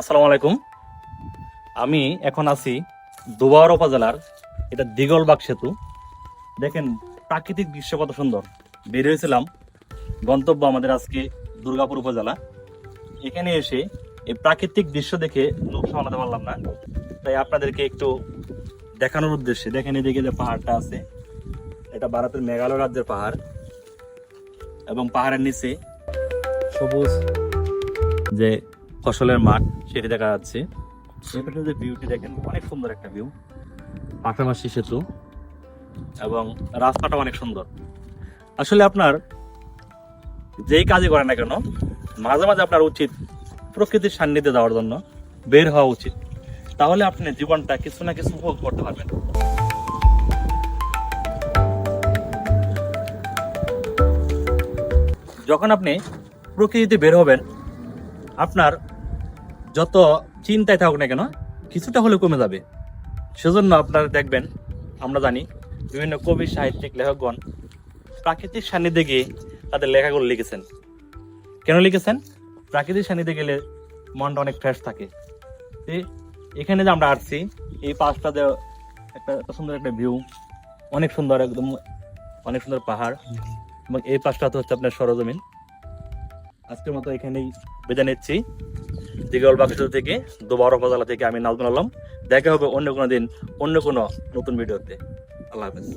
আসসালামু আলাইকুম। আমি এখন আছি দুবার উপজেলার এটা দিগলবাগ সেতু। দেখেন প্রাকৃতিক দৃশ্য কত সুন্দর। বের হয়েছিলাম গন্তব্য আমাদের আজকে দুর্গাপুর উপজেলা। এখানে এসে এই প্রাকৃতিক দৃশ্য দেখে লোক সামলাতে পারলাম না। তাই আপনাদেরকে একটু দেখানোর উদ্দেশ্যে, দেখেন এদিকে যে পাহাড়টা আছে, এটা ভারতের মেঘালয় রাজ্যের পাহাড় এবং পাহাড়ের নিচে সবুজ যে ফসলের মাঠ সেটি দেখা যাচ্ছে। যে ভিউটি দেখেন, অনেক সুন্দর একটা ভিউ পাশাপাশি সেতু এবং রাস্তাটা অনেক সুন্দর। আসলে আপনার যেই কাজই করেন না কেন, মাঝে মাঝে আপনার উচিত প্রকৃতির সান্নিধ্যে যাওয়ার জন্য বের হওয়া উচিত। তাহলে আপনি জীবনটা কিছু না কিছু উপভোগ করতে পারবেন। যখন আপনি প্রকৃতিতে বের হবেন, আপনার যত চিন্তায় থাকুক না কেন, কিছুটা হলেও কমে যাবে। সেজন্য আপনারা দেখবেন, আমরা জানি বিভিন্ন কবি, সাহিত্যিক, লেখকগণ প্রাকৃতিক সান্নিধ্যে গিয়ে তাদের লেখাগুলো লিখেছেন। কেন লিখেছেন? প্রাকৃতিক সান্নিধ্যে গেলে মনটা অনেক ফ্রেশ থাকে। এখানে যে আমরা আসছি, এই পাশটা যে একটা সুন্দর একটা ভিউ অনেক সুন্দর একদম, অনেক সুন্দর পাহাড় এবং এই পাশটা তো হচ্ছে আপনার সরজমিন। আজকের মতো এখানেই বেঁধে নিচ্ছি। দিগল বাক্স থেকে দুবার উপজেলা থেকে আমি নাজমুল আলম। দেখা হবে অন্য কোনো দিন, অন্য কোনো নতুন ভিডিওতে। আল্লাহ হাফেজ।